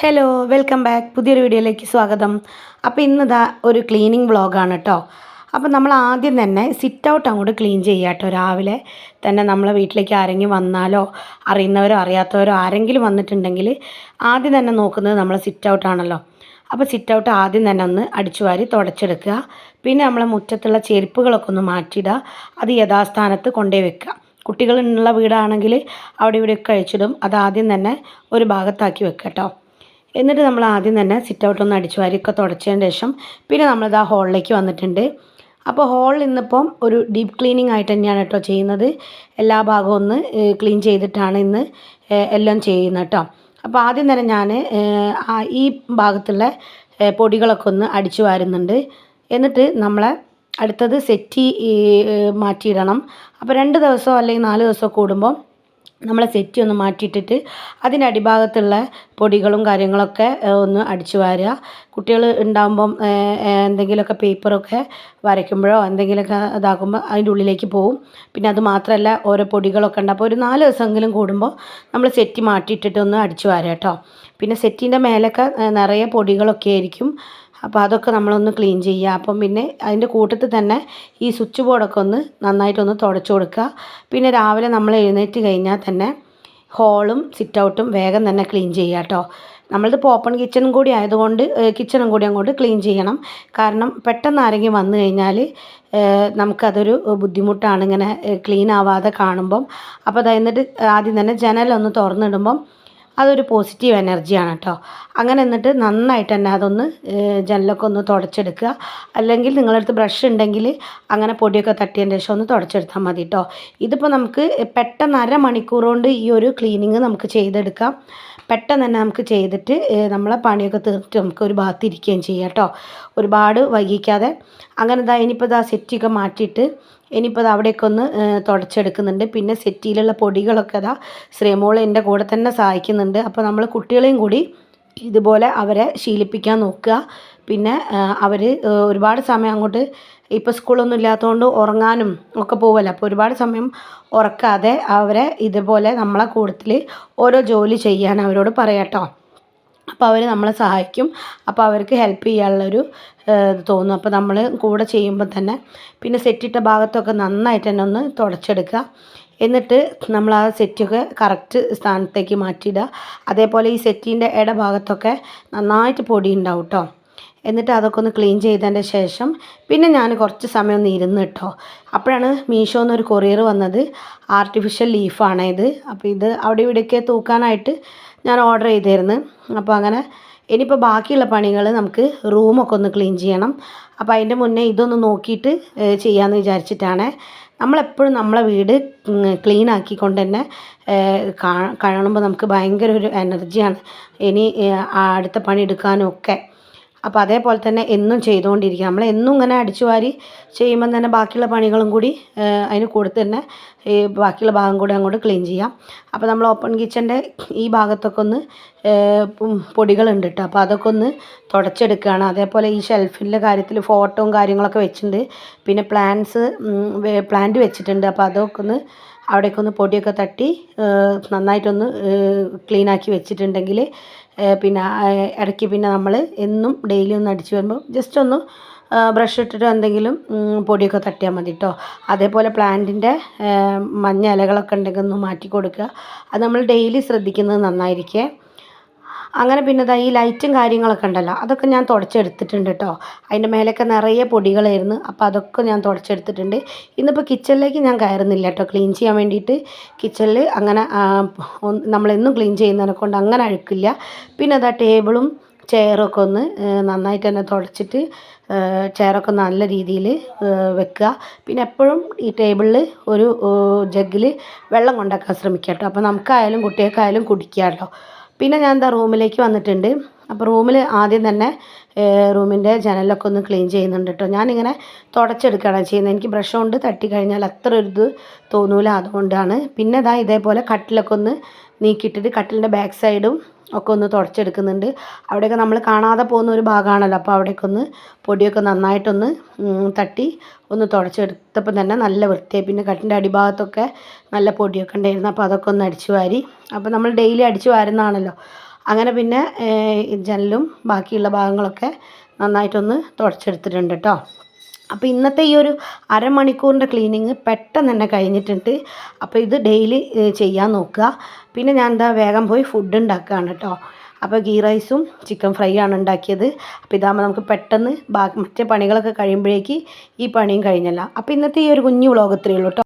Hello welcome back പുതിയൊരു വീഡിയോയിലേക്ക് സ്വാഗതം. അപ്പോൾ ഇന്നിതാ ഒരു ക്ലീനിങ് വ്ളോഗാണ് കേട്ടോ അപ്പോൾ നമ്മൾ ആദ്യം തന്നെ സിറ്റ് ഔട്ട് അങ്ങോട്ട് ക്ലീൻ ചെയ്യുക കേട്ടോ രാവിലെ തന്നെ നമ്മളെ വീട്ടിലേക്ക് ആരെങ്കിലും വന്നാലോ അറിയുന്നവരോ അറിയാത്തവരോ ആരെങ്കിലും വന്നിട്ടുണ്ടെങ്കിൽ ആദ്യം തന്നെ നോക്കുന്നത് നമ്മൾ സിറ്റ് ഔട്ടാണല്ലോ അപ്പോൾ സിറ്റ് ഔട്ട് ആദ്യം തന്നെ ഒന്ന് അടിച്ചു വാരി തുടച്ചെടുക്കുക. പിന്നെ നമ്മളെ മുറ്റത്തുള്ള ചെരുപ്പുകളൊക്കെ ഒന്ന് മാറ്റിയിടുക. അത് യഥാസ്ഥാനത്ത് കൊണ്ടുപോയി വെക്കുക. കുട്ടികളുള്ള വീടാണെങ്കിൽ അവിടെ ഇവിടെയൊക്കെ അഴിച്ചിടും. അത് ആദ്യം തന്നെ ഒരു ഭാഗത്താക്കി വെക്കുക കേട്ടോ എന്നിട്ട് നമ്മൾ ആദ്യം തന്നെ സിറ്റ് ഔട്ട് ഒന്ന് അടിച്ചു വാരിയൊക്കെ തുടച്ചതിന് ശേഷം പിന്നെ നമ്മളിത് ആ ഹോളിലേക്ക് വന്നിട്ടുണ്ട്. അപ്പോൾ ഹോളിൽ ഇന്നിപ്പം ഒരു ഡീപ്പ് ക്ലീനിങ് ആയിട്ട് തന്നെയാണ് കേട്ടോ ചെയ്യുന്നത്. എല്ലാ ഭാഗവും ഒന്ന് ക്ലീൻ ചെയ്തിട്ടാണ് ഇന്ന് എല്ലാം ചെയ്യുന്നത് കേട്ടോ. അപ്പോൾ ആദ്യം തന്നെ ഞാൻ ഈ ഭാഗത്തുള്ള പൊടികളൊക്കെ ഒന്ന് അടിച്ചു വാരുന്നുണ്ട്. എന്നിട്ട് നമ്മളെ അടുത്തത് സെറ്റി മാറ്റിയിടണം. അപ്പോൾ രണ്ട് ദിവസമോ അല്ലെങ്കിൽ നാല് ദിവസമോ കൂടുമ്പോൾ നമ്മളെ സെറ്റി ഒന്ന് മാറ്റിയിട്ടിട്ട് അതിന്റെ അടിഭാഗത്തുള്ള പൊടികളും കാര്യങ്ങളൊക്കെ ഒന്ന് അടിച്ചു വാരുക. കുട്ടികൾ ഉണ്ടാകുമ്പം എന്തെങ്കിലുമൊക്കെ പേപ്പറൊക്കെ വരയ്ക്കുമ്പോഴോ എന്തെങ്കിലുമൊക്കെ ഇതാക്കുമ്പോൾ അതിന്റെ ഉള്ളിലേക്ക് പോവും. പിന്നെ അത് മാത്രമല്ല ഓരോ പൊടികളൊക്കെ ഉണ്ട്. അപ്പോൾ ഒരു നാല് ദിവസമെങ്കിലും കൂടുമ്പോൾ നമ്മൾ സെറ്റി മാറ്റിയിട്ടിട്ട് ഒന്ന് അടിച്ചു വാരുക കേട്ടോ. പിന്നെ സെറ്റിന്റെ മേലൊക്കെ നിറയെ പൊടികളൊക്കെ ആയിരിക്കും. അപ്പോൾ അതൊക്കെ നമ്മളൊന്ന് ക്ലീൻ ചെയ്യുക അപ്പം പിന്നെ അതിന്റെ കൂട്ടത്തിൽ തന്നെ ഈ സ്വിച്ച് ബോർഡൊക്കെ ഒന്ന് നന്നായിട്ടൊന്ന് തുടച്ചു കൊടുക്കുക. പിന്നെ രാവിലെ നമ്മൾ എഴുന്നേറ്റ് കഴിഞ്ഞാൽ തന്നെ ഹോളും സിറ്റ് ഔട്ടും വേഗം തന്നെ ക്ലീൻ ചെയ്യുക കേട്ടോ. നമ്മളിതിപ്പോൾ ഓപ്പൺ കിച്ചണും കൂടി ആയതുകൊണ്ട് കിച്ചണും കൂടി അങ്ങോട്ട് ക്ലീൻ ചെയ്യണം. കാരണം പെട്ടെന്ന് ആരെങ്കിലും വന്നു കഴിഞ്ഞാൽ നമുക്കതൊരു ബുദ്ധിമുട്ടാണ് ഇങ്ങനെ ക്ലീൻ ആവാതെ കാണുമ്പം. അപ്പോൾ അത് എന്നിട്ട് ആദ്യം തന്നെ ജനലൊന്ന് തുറന്നിടുമ്പം അതൊരു പോസിറ്റീവ് എനർജിയാണ് കേട്ടോ അങ്ങനെ എന്നിട്ട് നന്നായിട്ട് തന്നെ അതൊന്ന് ജനലൊക്കെ ഒന്ന് തുടച്ചെടുക്കുക. അല്ലെങ്കിൽ നിങ്ങളുടെ അടുത്ത് ബ്രഷ് ഉണ്ടെങ്കിൽ അങ്ങനെ പൊടിയൊക്കെ തട്ടിയതിന് ശേഷം ഒന്ന് തുടച്ചെടുത്താൽ മതി കേട്ടോ ഇതിപ്പോൾ നമുക്ക് പെട്ടെന്ന് അരമണിക്കൂർ കൊണ്ട് ഈ ഒരു ക്ലീനിങ് നമുക്ക് ചെയ്തെടുക്കാം. പെട്ടെന്ന് തന്നെ നമുക്ക് ചെയ്തിട്ട് നമ്മളെ പണിയൊക്കെ തീർത്തിട്ട് നമുക്ക് ഒരു ഭാഗത്ത് ഇരിക്കുകയും ചെയ്യാം കേട്ടോ. ഒരുപാട് വൈകിക്കാതെ. അങ്ങനെ ഇതാ ഇനിയിപ്പോൾ ഇതാ സെറ്റിയൊക്കെ മാറ്റിയിട്ട് ഇനിയിപ്പോൾ അത് അവിടെയൊക്കെ ഒന്ന് തുടച്ചെടുക്കുന്നുണ്ട്. പിന്നെ സെറ്റിയിലുള്ള പൊടികളൊക്കെ അതാ ശ്രീമോൾ എന്റെ കൂടെ തന്നെ സഹായിക്കുന്നുണ്ട്. അപ്പോൾ നമ്മൾ കുട്ടികളെയും കൂടി ഇതുപോലെ അവരെ ശീലിപ്പിക്കാൻ നോക്കുക. പിന്നെ അവർ ഒരുപാട് സമയം അങ്ങോട്ട് ഇപ്പോൾ സ്കൂളൊന്നും ഇല്ലാത്തതുകൊണ്ട് ഉറങ്ങാനും ഒക്കെ പോവല്ലോ? അപ്പോൾ ഒരുപാട് സമയം ഉറക്കാതെ അവരെ ഇതുപോലെ നമ്മളെ കൂട്ടത്തിൽ ഓരോ ജോലി ചെയ്യാൻ അവരോട് പറയാട്ടോ അപ്പോൾ അവർ നമ്മളെ സഹായിക്കും. അപ്പോൾ അവർക്ക് ഹെൽപ്പ് ചെയ്യാനുള്ളൊരു തോന്നും. അപ്പോൾ നമ്മൾ കൂടെ ചെയ്യുമ്പോൾ തന്നെ പിന്നെ സെറ്റിട്ട ഭാഗത്തൊക്കെ നന്നായിട്ട് തന്നെ ഒന്ന് തുടച്ചെടുക്കുക. എന്നിട്ട് നമ്മൾ ആ സെറ്റൊക്കെ കറക്റ്റ് സ്ഥാനത്തേക്ക് മാറ്റിയിടുക. അതേപോലെ ഈ സെറ്റിന്റെ ഇടഭാഗത്തൊക്കെ നന്നായിട്ട് പൊടി ഉണ്ടാവും കേട്ടോ. എന്നിട്ട് അതൊക്കെ ഒന്ന് ക്ലീൻ ചെയ്തതിന്റെ ശേഷം പിന്നെ ഞാൻ കുറച്ച് സമയം ഒന്ന് ഇരുന്ന് കേട്ടോ അപ്പോഴാണ് മീഷോ എന്നൊരു കൊറിയർ വന്നത്. ആർട്ടിഫിഷ്യൽ ലീഫാണ് ഇത്. അപ്പോൾ ഇത് അവിടെ ഇവിടെയൊക്കെ തൂക്കാനായിട്ട് ഞാൻ ഓർഡർ ചെയ്തിരുന്നു. അപ്പോൾ അങ്ങനെ ഇനിയിപ്പോൾ ബാക്കിയുള്ള പണികൾ നമുക്ക് റൂമൊക്കെ ഒന്ന് ക്ലീൻ ചെയ്യണം. അപ്പോൾ അതിന്റെ മുന്നേ ഇതൊന്ന് നോക്കിയിട്ട് ചെയ്യാമെന്ന് വിചാരിച്ചിട്ടാണ്. നമ്മളെപ്പോഴും നമ്മളെ വീട് ക്ലീൻ ആക്കിക്കൊണ്ട് തന്നെ കാണുമ്പോൾ നമുക്ക് ഭയങ്കര ഒരു എനർജിയാണ് ഇനി അടുത്ത പണി എടുക്കാനും ഒക്കെ. അപ്പോൾ അതേപോലെ തന്നെ എന്നും ചെയ്തുകൊണ്ടിരിക്കുക. നമ്മൾ എന്നും ഇങ്ങനെ അടിച്ചു വാരി ചെയ്യുമ്പം തന്നെ ബാക്കിയുള്ള പണികളും കൂടി അതിന് കൂടെ തന്നെ ഈ ബാക്കിയുള്ള ഭാഗം കൂടി അങ്ങോട്ട് ക്ലീൻ ചെയ്യാം. അപ്പോൾ നമ്മൾ ഓപ്പൺ കിച്ചന്റെ ഈ ഭാഗത്തൊക്കെ ഒന്ന് പൊടികളുണ്ട് കേട്ടോ അപ്പോൾ അതൊക്കെ ഒന്ന് തുടച്ചെടുക്കുകയാണ്. അതേപോലെ ഈ ഷെൽഫിന്റെ കാര്യത്തിൽ ഫോട്ടോയും കാര്യങ്ങളൊക്കെ വെച്ചിട്ടുണ്ട്. പിന്നെ പ്ലാന്റ്സ് പ്ലാന്റ് വെച്ചിട്ടുണ്ട്. അപ്പോൾ അതൊക്കെ ഒന്ന് അവിടേക്ക് ഒന്ന് പൊടിയൊക്കെ തട്ടി നന്നായിട്ടൊന്ന് ക്ലീൻ ആക്കി വെച്ചിട്ടുണ്ടെങ്കിൽ പിന്നെ ഇടയ്ക്ക് പിന്നെ നമ്മൾ എന്നും ഡെയിലി ഒന്ന് അടിച്ച് വരുമ്പോൾ ജസ്റ്റ് ഒന്ന് ബ്രഷ് ഇട്ടിട്ട് എന്തെങ്കിലും പൊടിയൊക്കെ തട്ടിയാൽ മതി കേട്ടോ അതേപോലെ പ്ലാന്റിന്റെ മഞ്ഞ ഇലകളൊക്കെ ഉണ്ടെങ്കിൽ ഒന്ന് മാറ്റി കൊടുക്കുക. അത് നമ്മൾ ഡെയിലി ശ്രദ്ധിക്കുന്നത് നന്നായിരിക്കേ. അങ്ങനെ പിന്നെ ഇതാ ഈ ലൈറ്റും കാര്യങ്ങളൊക്കെ ഉണ്ടല്ലോ അതൊക്കെ ഞാൻ തുടച്ചെടുത്തിട്ടുണ്ട് കേട്ടോ അതിന്റെ മേലൊക്കെ നിറയെ പൊടികളായിരുന്നു അപ്പോൾ അതൊക്കെ ഞാൻ തുടച്ചെടുത്തിട്ടുണ്ട്. ഇന്നിപ്പോൾ കിച്ചണിലേക്ക് ഞാൻ കയറുന്നില്ല കേട്ടോ ക്ലീൻ ചെയ്യാൻ വേണ്ടിയിട്ട്. കിച്ചണിൽ അങ്ങനെ നമ്മളെന്നും ക്ലീൻ ചെയ്യുന്നതിനെ കൊണ്ട് അങ്ങനെ അഴുക്കില്ല. പിന്നെ അതാ ടേബിളും ചെയറൊക്കെ ഒന്ന് നന്നായിട്ട് തന്നെ തുടച്ചിട്ട് ചെയറൊക്കെ നല്ല രീതിയിൽ വെക്കുക. പിന്നെ എപ്പോഴും ഈ ടേബിളിൽ ഒരു ജഗ്ഗിൽ വെള്ളം കൊണ്ടാക്കാൻ ശ്രമിക്കുക കേട്ടോ അപ്പോൾ നമുക്കായാലും കുട്ടികൾക്കായാലും കുടിക്കാമല്ലോ പിന്നെ ഞാൻ എന്താ റൂമിലേക്ക് വന്നിട്ടുണ്ട്. അപ്പോൾ റൂമിൽ ആദ്യം തന്നെ റൂമിന്റെ ജനലൊക്കെ ഒന്ന് ക്ലീൻ ചെയ്യുന്നുണ്ട് കേട്ടോ ഞാനിങ്ങനെ തുടച്ചെടുക്കുകയാണ് ചെയ്യുന്നത്. എനിക്ക് ബ്രഷ് കൊണ്ട് തട്ടി കഴിഞ്ഞാൽ അത്ര ഒരു ഇത് തോന്നൂല അതുകൊണ്ടാണ്. പിന്നെ ഇതാ ഇതേപോലെ കട്ടിലൊക്കെ ഒന്ന് നീക്കിയിട്ടിട്ട് കട്ടിലിന്റെ ബാക്ക് സൈഡും ഒക്കെ ഒന്ന് തുടച്ചെടുക്കുന്നുണ്ട്. അവിടെയൊക്കെ നമ്മൾ കാണാതെ പോകുന്ന ഒരു ഭാഗമാണല്ലോ. അപ്പോൾ അവിടെയൊക്കെ ഒന്ന് പൊടിയൊക്കെ നന്നായിട്ടൊന്ന് തട്ടി ഒന്ന് തുടച്ചെടുത്തപ്പോൾ തന്നെ നല്ല വൃത്തിയായി. പിന്നെ കട്ടിന്റെ അടിഭാഗത്തൊക്കെ നല്ല പൊടിയൊക്കെ ഉണ്ടായിരുന്നു. അപ്പോൾ അതൊക്കെ ഒന്ന് അടിച്ചു വാരി. അപ്പോൾ നമ്മൾ ഡെയിലി അടിച്ചു വാരുന്നതാണല്ലോ. അങ്ങനെ പിന്നെ ജനലും ബാക്കിയുള്ള ഭാഗങ്ങളൊക്കെ നന്നായിട്ടൊന്ന് തുടച്ചെടുത്തിട്ടുണ്ട് കേട്ടോ. അപ്പോൾ ഇന്നത്തെ ഈ ഒരു അരമണിക്കൂറിന്റെ ക്ലീനിങ് പെട്ടെന്ന് തന്നെ കഴിഞ്ഞിട്ടുണ്ട്. അപ്പോൾ ഇത് ഡെയിലി ചെയ്യാൻ നോക്കുക. പിന്നെ ഞാൻ എന്താ വേഗം പോയി ഫുഡ് ഉണ്ടാക്കുകയാണ് കേട്ടോ അപ്പോൾ ഗീ റൈസും ചിക്കൻ ഫ്രൈ ആണ് ഉണ്ടാക്കിയത്. അപ്പോൾ ഇതാകുമ്പോൾ നമുക്ക് പെട്ടെന്ന് ബാക്കി മറ്റേ പണികളൊക്കെ കഴിയുമ്പോഴേക്ക് ഈ പണിയും കഴിഞ്ഞല്ല. അപ്പോൾ ഇന്നത്തെ ഈ ഒരു കുഞ്ഞു വ്ളോഗ് ഉള്ളൂ കേട്ടോ